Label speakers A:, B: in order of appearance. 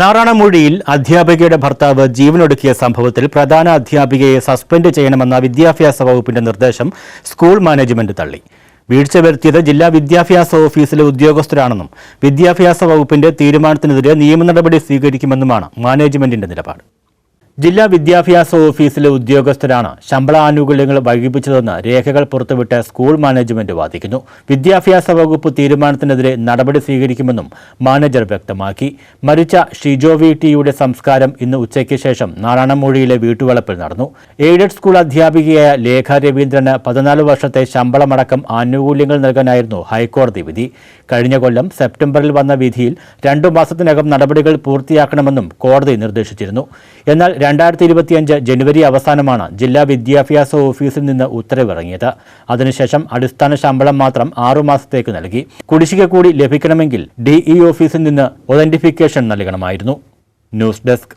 A: നാറാണമൂഴിയിൽ അധ്യാപികയുടെ ഭർത്താവ് ജീവനൊടുക്കിയ സംഭവത്തിൽ പ്രധാന അധ്യാപികയെ സസ്പെൻഡ് ചെയ്യണമെന്ന വിദ്യാഭ്യാസ വകുപ്പിന്റെ നിർദ്ദേശം സ്കൂൾ മാനേജ്മെന്റ് തള്ളി. വീഴ്ച വരുത്തിയത് ജില്ലാ വിദ്യാഭ്യാസ ഓഫീസിലെ ഉദ്യോഗസ്ഥരാണെന്നും വിദ്യാഭ്യാസ വകുപ്പിന്റെ തീരുമാനത്തിനെതിരെ നിയമ നടപടി സ്വീകരിക്കുമെന്നുമാണ് മാനേജ്മെന്റിന്റെ നിലപാട്. ജില്ലാ വിദ്യാഭ്യാസ ഓഫീസിലെ ഉദ്യോഗസ്ഥരാണ് ശമ്പള ആനുകൂല്യങ്ങൾ വൈകിപ്പിച്ചതെന്ന് രേഖകൾ പുറത്തുവിട്ട് സ്കൂൾ മാനേജ്മെന്റ് വാദിക്കുന്നു. വിദ്യാഭ്യാസ വകുപ്പ് തീരുമാനത്തിനെതിരെ നടപടി സ്വീകരിക്കുമെന്നും മാനേജർ വ്യക്തമാക്കി. മരിച്ച ഷിജോ വി ടിയുടെ സംസ്കാരം ഇന്ന് ഉച്ചയ്ക്ക് ശേഷം നാരായണമൂഴിയിലെ വീട്ടുവളപ്പിൽ നടന്നു. എയ്ഡഡ് സ്കൂൾ അധ്യാപികയായ ലേഖ രവീന്ദ്രന് പതിനാല് വർഷത്തെ ശമ്പളമടക്കം ആനുകൂല്യങ്ങൾ നൽകാനായിരുന്നു ഹൈക്കോടതി വിധി. കഴിഞ്ഞ കൊല്ലം സെപ്റ്റംബറിൽ വന്ന വിധിയിൽ രണ്ടു മാസത്തിനകം നടപടികൾ പൂർത്തിയാക്കണമെന്നും കോടതി നിർദ്ദേശിച്ചിരുന്നു. എന്നാൽ രണ്ടായിരത്തി ഇരുപത്തിയഞ്ച് ജനുവരി അവസാനമാണ് ജില്ലാ വിദ്യാഭ്യാസ ഓഫീസിൽ നിന്ന് ഉത്തരവിറങ്ങിയത്. അതിനുശേഷം അടിസ്ഥാന ശമ്പളം മാത്രം ആറുമാസത്തേക്ക് നൽകി. കുടിശ്ശിക കൂടി ലഭിക്കണമെങ്കിൽ ഡിഇ ഓഫീസിൽ നിന്ന് ഒതന്റിഫിക്കേഷൻ നൽകണമായിരുന്നു. News desk.